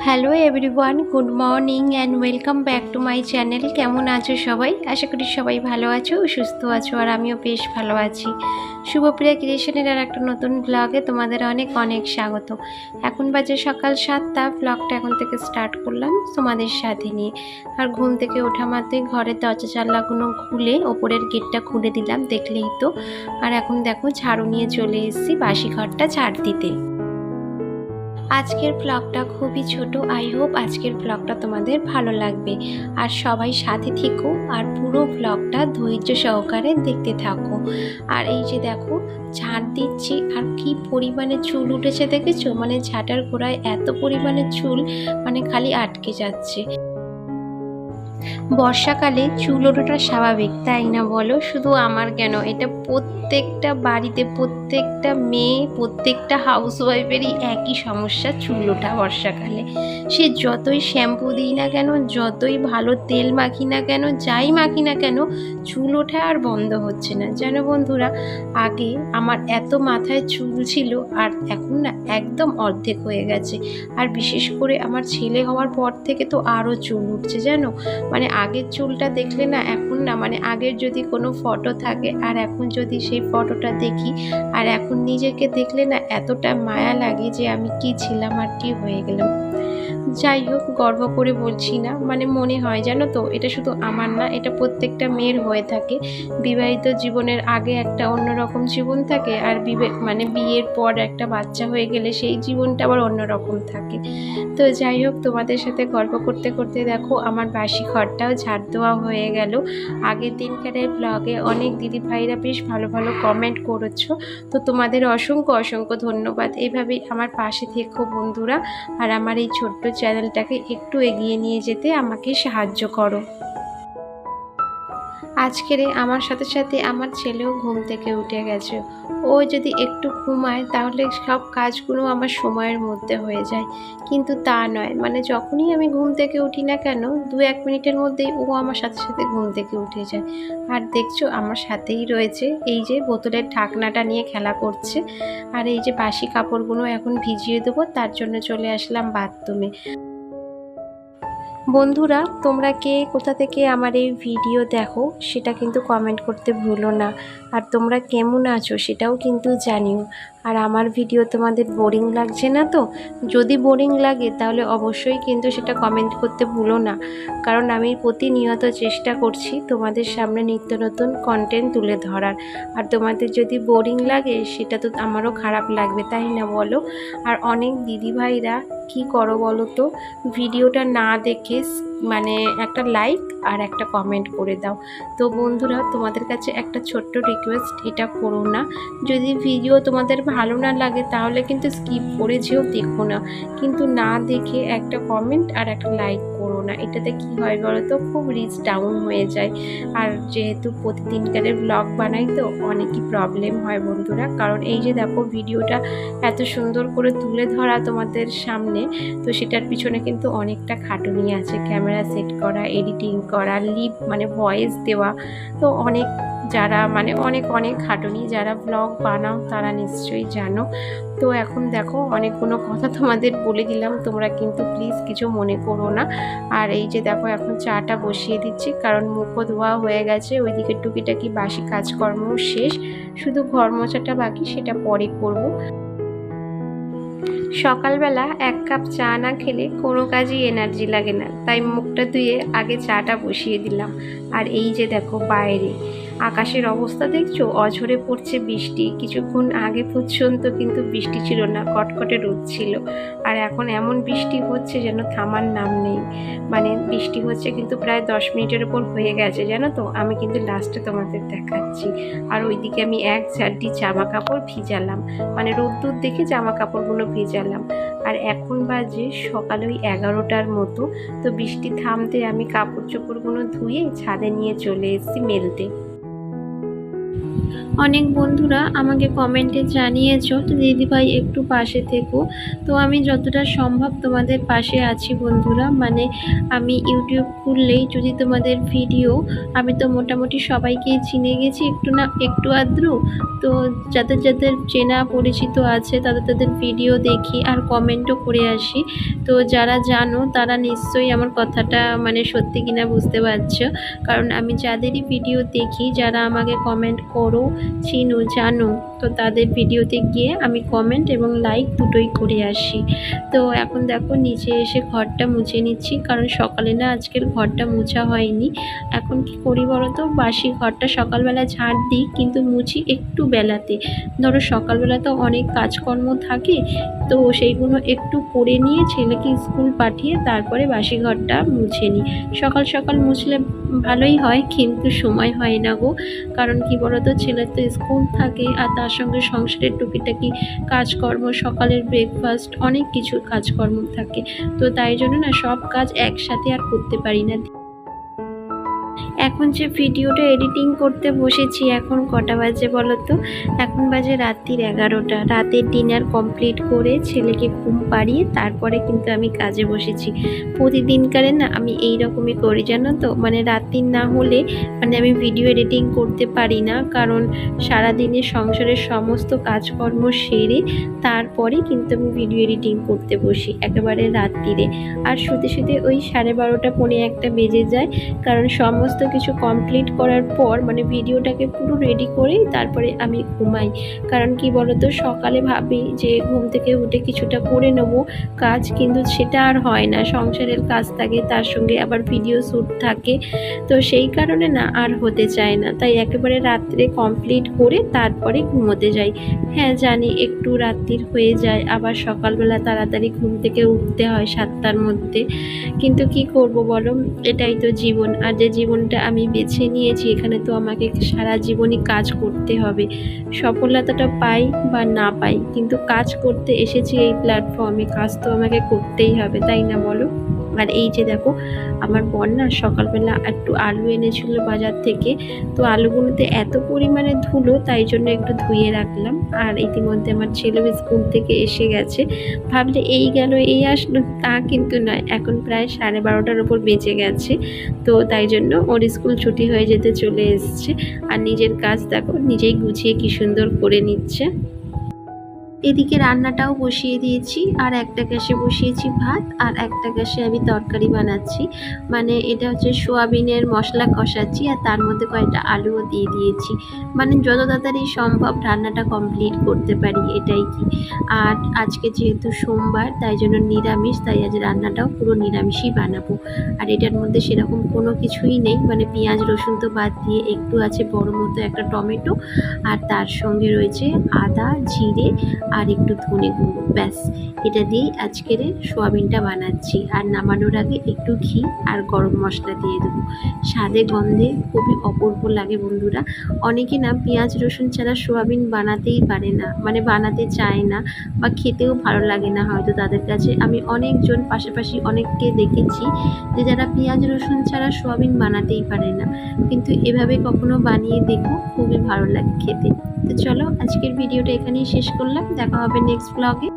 Hello everyone good morning and welcome back to my channel কেমন আছো সবাই? আশা করি সবাই ভালো আছো, সুস্থ আছো আর আমিও বেশ ভালো আছি। শুভপ্রিয়া ক্রিয়েশনের আর একটা নতুন ব্লগে তোমাদের অনেক অনেক স্বাগত। এখন বাজে সকাল সাতটা ব্লগটা এখন থেকে স্টার্ট করলাম তোমাদের সাথে নিয়ে। আর ঘুম থেকে ওঠা মাত্রই ঘরের দরজা জানলাগুলো খুলে ওপরের গেটটা খুলে দিলাম, দেখলেই তো। আর এখন দেখো ঝাড়ু নিয়ে চলে এসেছি বাসি ঘরটা ঝাড় দিতে। আজকের ব্লগটা খুবই ছোট। আই হোপ আজকের ব্লগটা তোমাদের ভালো লাগবে। আর সবাই সাথে থেকো আর পুরো ব্লগটা ধৈর্য সহকারে দেখতে থাকো। আর এই যে দেখো, ঝাঁট দিচ্ছি। আর কি পরিমাণে চুল উঠেছে দেখেছ? মানে ঝাঁটার গোড়ায় এত পরিমাণে চুল মানে খালি আটকে যাচ্ছে। বর্ষাকালে চুল ওঠাটা স্বাভাবিক, তাই না বলো? শুধু আমার কেন? এটা প্রত্যেকটা বাড়িতে প্রত্যেকটা মেয়ে, প্রত্যেকটা হাউস ওয়াইফেরই একই সমস্যা চুল ওঠা বর্ষাকালে। সে যতই শ্যাম্পু দিই না কেন, যতই ভালো তেল মাখি না কেন, যাই মাখি না কেন, চুল ওঠা আর বন্ধ হচ্ছে না। যেন বন্ধুরা, আগে আমার এত মাথায় চুল ছিল আর এখন না একদম অর্ধেক হয়ে গেছে। আর বিশেষ করে আমার ছেলে হওয়ার পর থেকে তো আরও চুল উঠছে, জানো? মানে আগের চুলটা দেখলে না, এখন না মানে আগের যদি কোনো ফটো থাকে আর এখন যদি সেই ফটোটা দেখি আর এখন নিজেকে দেখলে না, এতটা মায়া লাগে যে আমি কি ছিলাম আর কি হয়ে গেলাম। যাই হোক, গর্ব করে বলছি না। মানে মনে হয়, জানো তো, এটা শুধু আমার না, এটা প্রত্যেকটা মেয়ের হয়ে থাকে। বিবাহিত জীবনের আগে একটা অন্যরকম জীবন থাকে আর বিবে মানে বিয়ের পর একটা বাচ্চা হয়ে গেলে সেই জীবনটা আবার অন্যরকম থাকে। তো যাই হোক, তোমাদের সাথে গল্প করতে করতে দেখো, আমার বাসি ঘরটাও ঝাড় দেওয়া হয়ে গেল। আগের দিনকারের ব্লগে অনেক দিদি ভাইরা বেশ ভালো ভালো কমেন্ট করেছ। তো তোমাদের অসংখ্য অসংখ্য ধন্যবাদ। এইভাবেই আমার পাশে থেকো বন্ধুরা। আর আমার এই ছোট্ট চ্যানেলটাকে একটু এগিয়ে নিয়ে যেতে আমাকে সাহায্য করো। আজকেরে আমার সাথে সাথে আমার ছেলেও ঘুম থেকে উঠে গেছে। ও যদি একটু ঘুমায়, তাহলে সব কাজগুলো আমার সময়ের মধ্যে হয়ে যায়। কিন্তু তা নয় মানে যখনই আমি ঘুম থেকে উঠি না কেন, দু এক মিনিটের মধ্যেই ও আমার সাথে সাথে ঘুম থেকে উঠে যায়। আর দেখছ, আমার সাথেই রয়েছে এই যে বোতলের ঢাকনাটা নিয়ে খেলা করছে। আর এই যে বাসি কাপড়গুলো এখন ভিজিয়ে দেবো, তার জন্য চলে আসলাম বাথরুমে। বন্ধুরা, তোমরা কে, কোথা থেকে আমার এই ভিডিও দেখো, সেটা কিন্তু কমেন্ট করতে ভুলো না। আর তোমরা কেমন আছো, সেটাও কিন্তু জানিও। আর আমার ভিডিও তোমাদের বোরিং লাগছে না তো? যদি বোরিং লাগে, তাহলে অবশ্যই কিন্তু সেটা কমেন্ট করতে ভুলো না। কারণ আমি প্রতিনিয়ত চেষ্টা করছি তোমাদের সামনে নিত্য নতুন কন্টেন্ট তুলে ধরার। আর তোমাদের যদি বোরিং লাগে, সেটা তো আমারও খারাপ লাগবে, তাই না বলো? আর অনেক দিদিভাইরা কি করো বলো তো? ভিডিওটা না দেখে মানে একটা লাইক আর একটা কমেন্ট করে দাও। তো বন্ধুরা, তোমাদের কাছে একটা ছোট্ট রিকোয়েস্ট এটা করো না। যদি ভিডিও তোমাদের ভালো না লাগে, তাহলে কিন্তু স্কিপ করে যেও, দেখো না। কিন্তু না দেখে একটা কমেন্ট আর একটা লাইক করো। না, এটাতে কি হয় বলো তো খুব রিচ ডাউন হয়ে যায়। আর যেহেতু প্রতিদিনকারের ব্লগ বানাই তো, অনেকই প্রবলেম হয় বন্ধুরা। কারণ এই যে দেখো, ভিডিওটা এত সুন্দর করে তুলে ধরা তোমাদের সামনে, তো সেটার পিছনে কিন্তু অনেকটা খাটুনি আছে। ক্যামেরা সেট করা এডিটিং করা লিপ মানে ভয়েস দেওয়া, তো অনেক যারা মানে অনেক অনেক খাটুনি, যারা ব্লগ বানাও, তারা নিশ্চয়ই জানো। তো এখন দেখো, অনেকগুলো কথা তোমাদের বলে দিলাম, তোমরা কিন্তু প্লিজ কিছু মনে করো না। আর এই যে দেখো, এখন চাটা বসিয়ে দিচ্ছি, কারণ মুখও ধোয়া হয়ে গেছে, ওইদিকে টুকিটাকি বাসি কাজকর্ম শেষ। শুধু ঘর মোছাটা বাকি, সেটা পরে করব। সকালবেলা এক কাপ চা না খেলে কোনো কাজই এনার্জি লাগে না, তাই মুখটা ধুয়ে আগে চাটা বসিয়ে দিলাম। আর এই যে দেখো, বাইরে। আকাশের অবস্থা দেখছ? অঝরে পড়ছে বৃষ্টি। কিছুক্ষণ আগে পর্যন্ত কিন্তু বৃষ্টি ছিল না, কটকটে রোদ ছিল। আর এখন এমন বৃষ্টি হচ্ছে যেন থামার নাম নেই। মানে বৃষ্টি হচ্ছে কিন্তু প্রায় দশ মিনিটের উপর হয়ে গেছে, জানো তো? আমি কিন্তু লাস্টে তোমাদের দেখাচ্ছি। আর ওইদিকে আমি এক চারটি জামা কাপড় ভিজালাম। মানে রোদ্দুর দেখে জামা কাপড়গুলো ভিজালাম। আর এখন বাজে সকাল ওই এগারোটার মতো। তো বৃষ্টি থামতে আমি কাপড় চোপড়গুলো ধুয়ে ছাদে নিয়ে চলে এসেছি মেলতে। অনেক বন্ধুরা আমাকে কমেন্টে জানিয়েছো, তো দিদিভাই একটু পাশে থেকো। তো আমি যতটা সম্ভব তোমাদের পাশে আছি বন্ধুরা। মানে আমি ইউটিউব খুললেই যদি তোমাদের ভিডিও আমি তো মোটামুটি সবাইকেই চিনে গেছি, একটু না একটু আদ্রু। তো যাদের যাদের চেনা পরিচিত আছে, তাদের তাদের ভিডিও দেখি আর কমেন্টও করে আসি। তো যারা জানো, তারা নিশ্চয়ই আমার কথাটা মানে সত্যি কিনা বুঝতে পারছ। কারণ আমি যাদেরই ভিডিও দেখি, যারা আমাকে কমেন্ট করো চিনো জানো। তো তাদের ভিডিওতে গিয়ে আমি কমেন্ট এবং লাইক দুটোই করে আসি। তো এখন দেখো নিচে এসে ঘরটা মুছে নিচ্ছি, কারণ সকালে না আজকের ঘরটা মুছা হয়নি। এখন কি করি বলো তো বাসি ঘরটা সকালবেলা ঝাড় দিই, কিন্তু মুছি একটু বেলাতে। ধরো সকালবেলা তো অনেক কাজকর্ম থাকে, তো সেইগুলো একটু করে নিয়ে ছেলেকে স্কুল পাঠিয়ে তারপরে বাসি ঘরটা মুছে নিই। সকাল সকাল মুছলে ভালোই হয়, কিন্তু সময় হয় না গো। কারণ কি বলতো? ছেলের তো স্কুল থাকে আর তার সঙ্গে সংসারের টুকিটাকি কাজকর্ম, সকালের ব্রেকফাস্ট অনেক কিছু কাজকর্ম থাকে। তো তাই জন্য না সব কাজ একসাথে আর করতে পারি না। এখন যে ভিডিওটা এডিটিং করতে বসেছি, এখন কটা বাজে বলো তো এখন বাজে রাত্রির এগারোটা। রাতের ডিনার কমপ্লিট করে ছেলেকে ঘুম পাড়িয়ে তারপরে কিন্তু আমি কাজে বসেছি। প্রতিদিনকারে না আমি এই রকমই করি, জানো তো? মানে রাত্রির না হলে মানে আমি ভিডিও এডিটিং করতে পারি না, কারণ সারাদিনে সংসারের সমস্ত কাজকর্ম সেরে তারপরে কিন্তু আমি ভিডিও এডিটিং করতে বসি একেবারে রাত্রিরে। আর শুতে শুতে ওই সাড়ে বারোটা পৌনে একটা বেজে যায়, কারণ সমস্ত কিছু কমপ্লিট করার পর মানে ভিডিওটাকে পুরো রেডি করেই তারপরে আমি ঘুমাই। কারণ কি বলতো, সকালে ভাবি যে ঘুম থেকে উঠে কিছুটা করে নেব, কাজ কিন্তু সেটা আর হয় না। সংসারের কাজ থাকে, তার সঙ্গে আবার ভিডিও শ্যুট থাকে। তো সেই কারণে না, আর হতে চায় না। তাই একেবারে রাত্রে কমপ্লিট করে তারপরে ঘুমোতে যাই। হ্যাঁ জানি একটু রাত্রির হয়ে যায়, আবার সকালবেলা তাড়াতাড়ি ঘুম থেকে উঠতে হয় সাতটার মধ্যে। কিন্তু কি করব বলো? এটাই তো জীবন। আর যে জীবনটা আমি বেছে নিয়েছি, এখানে তো আমাকে সারা জীবনই কাজ করতে হবে। সফলতাটা পাই বা না পাই, কিন্তু কাজ করতে এসেছি এই প্ল্যাটফর্মে কাজ তো আমাকে করতেই হবে, তাই না বলো? আর এই যে দেখো, আমার বোন না সকালবেলা একটু আলু এনেছিল বাজার থেকে। তো আলুগুলোতে এত পরিমাণে ধুলো, তাই জন্য একটু ধুয়ে রাখলাম। আর ইতিমধ্যে আমার ছেলেও স্কুল থেকে এসে গেছে। ভাবলে এই গেল, এই আসলো। তা কিন্তু নয়, এখন প্রায় সাড়ে বারোটার ওপর বেঁচে গেছে। তো তাই জন্য ওর স্কুল ছুটি হয়ে যেতে চলে এসছে। আর নিজের কাজ দেখো, নিজেই গুছিয়ে কি সুন্দর করে নিচ্ছে। এদিকে রান্নাটাও বসিয়ে দিয়েছি, আর একটা গ্যাসে বসিয়েছি ভাত, আর একটা গ্যাসে আমি তরকারি বানাচ্ছি। মানে এটা হচ্ছে সোয়াবিনের মশলা কষাচ্ছি, আর তার মধ্যে কয়েকটা আলুও দিয়ে দিয়েছি। মানে যত তাড়াতাড়ি সম্ভব রান্নাটা কমপ্লিট করতে পারি, এটাই কি। আর আজকে যেহেতু সোমবার, তাই জন্য নিরামিষ, তাই আজ রান্নাটাও পুরো নিরামিষই বানাবো। আর এটার মধ্যে সেরকম কোনো কিছুই নেই মানে পেঁয়াজ, রসুন তো বাদ দিয়ে একটু আছে বড় মতো একটা টমেটো, আর তার সঙ্গে রয়েছে আদা, জিরে আর একটু ধনে গুঁড়ো, ব্যাস। এটা দিয়েই আজকের সোয়াবিনটা বানাচ্ছি। আর নামানোর আগে একটু ঘি আর গরম মশলা দিয়ে দেবো। স্বাদে গন্ধে খুবই অপূর্ব লাগে বন্ধুরা। অনেকে না পেঁয়াজ, রসুন ছাড়া সোয়াবিন বানাতেই পারে না মানে বানাতে চায় না বা খেতেও ভালো লাগে না হয়তো তাদের কাছে। আমি অনেকজন, পাশাপাশি অনেককে দেখেছি যে যারা পেঁয়াজ, রসুন ছাড়া সোয়াবিন বানাতেই পারে না। কিন্তু এভাবে কখনো বানিয়ে দেখো, খুবই ভালো লাগে খেতে। তো চলো আজকের ভিডিওটা এখানেই শেষ করলাম। দেখা হবে নেক্সট ব্লগে